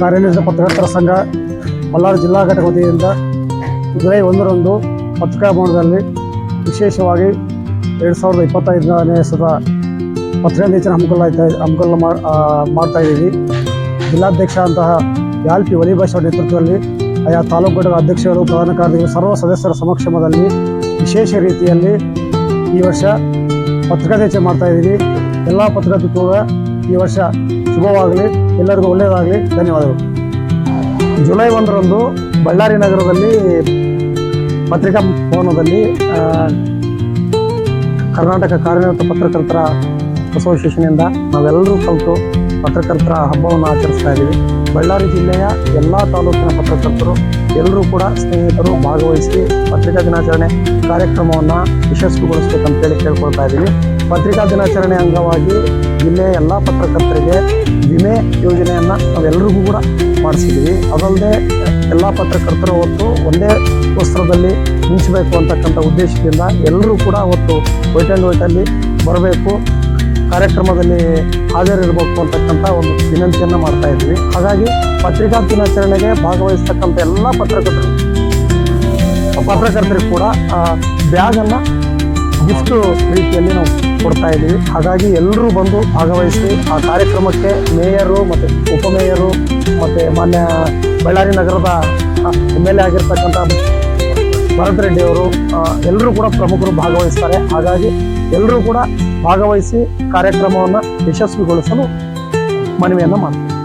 ಕಾರ್ಯನಿರತ ಪತ್ರಕರ್ತರ ಸಂಘ ಬಳ್ಳಾರಿ ಜಿಲ್ಲಾ ಘಟಕ ವತಿಯಿಂದ ಜುಲೈ ಒಂದರಂದು ಪತ್ರಿಕಾ ಭವನದಲ್ಲಿ ವಿಶೇಷವಾಗಿ ಎರಡು ಸಾವಿರದ ಇಪ್ಪತ್ತೈದನೇ ಸದ ಪತ್ರಿಕಾಂದೇಶನ ಹಮ್ಮಿಕೊಳ್ಳಾಯ್ತಾ ಹಮ್ಮಿಕೊಳ್ಳ ಮಾಡ್ತಾ ಇದ್ದೀವಿ. ಜಿಲ್ಲಾಧ್ಯಕ್ಷ ಅಂತಹ ಯಾಲ್ಪಿ ವಲಿಭಾಷಾ ನೇತೃತ್ವದಲ್ಲಿ ಆಯಾ ತಾಲೂಕು ಘಟಕ ಅಧ್ಯಕ್ಷರು, ಪ್ರಧಾನ ಕಾರ್ಯದರ್ಶಿಗಳು ಸರ್ವ ಸದಸ್ಯರ ಸಮಕ್ಷಮದಲ್ಲಿ ವಿಶೇಷ ರೀತಿಯಲ್ಲಿ ಈ ವರ್ಷ ಪತ್ರಿಕಾದೇಶ ಮಾಡ್ತಾ ಇದ್ದೀವಿ. ಎಲ್ಲ ಪತ್ರಕರ್ತರು ಈ ವರ್ಷ ಶುಭವಾಗಲಿ, ಎಲ್ಲರಿಗೂ ಒಳ್ಳೆಯದಾಗಲಿ. ಧನ್ಯವಾದಗಳು. ಜುಲೈ ಒಂದರಂದು ಬಳ್ಳಾರಿ ನಗರದಲ್ಲಿ ಪತ್ರಿಕಾ ಭವನದಲ್ಲಿ ಕರ್ನಾಟಕ ಕಾರ್ಯನಿರತ ಪತ್ರಕರ್ತರ ಅಸೋಸಿಯೇಷನಿಂದ ನಾವೆಲ್ಲರೂ ಕಲಿತು ಪತ್ರಕರ್ತರ ಹಬ್ಬವನ್ನು ಆಚರಿಸ್ತಾ ಇದ್ದೀವಿ. ಬಳ್ಳಾರಿ ಜಿಲ್ಲೆಯ ಎಲ್ಲ ತಾಲೂಕಿನ ಪತ್ರಕರ್ತರು, ಎಲ್ಲರೂ ಕೂಡ ಸ್ನೇಹಿತರು ಭಾಗವಹಿಸಿ ಪತ್ರಿಕಾ ದಿನಾಚರಣೆ ಕಾರ್ಯಕ್ರಮವನ್ನು ಯಶಸ್ವಿಗೊಳಿಸ್ಬೇಕಂತೇಳಿ ಕೇಳ್ಕೊಳ್ತಾ ಇದ್ದೀವಿ. ಪತ್ರಿಕಾ ದಿನಾಚರಣೆ ಅಂಗವಾಗಿ ಜಿಲ್ಲೆಯ ಎಲ್ಲ ಪತ್ರಕರ್ತರಿಗೆ ವಿಮೆ ಯೋಜನೆಯನ್ನು ನಾವೆಲ್ಲರಿಗೂ ಕೂಡ ಮಾಡಿಸಿದ್ದೀವಿ ಅದಲ್ಲದೆ ಎಲ್ಲ ಪತ್ರಕರ್ತರು ಹೊತ್ತು ಒಂದೇ ವಸ್ತ್ರದಲ್ಲಿ ಮಿಂಚಬೇಕು ಅಂತಕ್ಕಂಥ ಉದ್ದೇಶದಿಂದ ಎಲ್ಲರೂ ಕೂಡ ಅವತ್ತು ವೈಟ್ ಆ್ಯಂಡ್ ವೈಟಲ್ಲಿ ಬರಬೇಕು, ಕಾರ್ಯಕ್ರಮದಲ್ಲಿ ಹಾಜರಿರಬೇಕು ಅಂತಕ್ಕಂಥ ಒಂದು ವಿನಂತಿಯನ್ನು ಮಾಡ್ತಾ ಇದ್ವಿ. ಹಾಗಾಗಿ ಪತ್ರಿಕಾ ದಿನಾಚರಣೆಗೆ ಭಾಗವಹಿಸ್ತಕ್ಕಂಥ ಎಲ್ಲ ಪತ್ರಕರ್ತರು, ಪತ್ರಕರ್ತರಿಗೆ ಕೂಡ ಬ್ಯಾಗನ್ನು ಗಿಫ್ಟ್ ರೀತಿಯಲ್ಲಿ ನಾವು ಕೊಡ್ತಾ ಇದ್ದೀವಿ. ಹಾಗಾಗಿ ಎಲ್ಲರೂ ಬಂದು ಭಾಗವಹಿಸಿ ಆ ಕಾರ್ಯಕ್ರಮಕ್ಕೆ ಮೇಯರು ಮತ್ತು ಉಪಮೇಯರು ಮತ್ತು ಮಾನ್ಯ ಬಳ್ಳಾರಿ ನಗರದ ಎಂ ಎಲ್ ಎ ಆಗಿರ್ತಕ್ಕಂಥ ಭರತ್ ರೆಡ್ಡಿ ಅವರು ಎಲ್ಲರೂ ಕೂಡ ಪ್ರಮುಖರು ಭಾಗವಹಿಸ್ತಾರೆ. ಹಾಗಾಗಿ ಎಲ್ಲರೂ ಕೂಡ ಭಾಗವಹಿಸಿ ಕಾರ್ಯಕ್ರಮವನ್ನು ಯಶಸ್ವಿಗೊಳಿಸಲು ಮನವಿಯನ್ನು ಮಾಡ್ತಾರೆ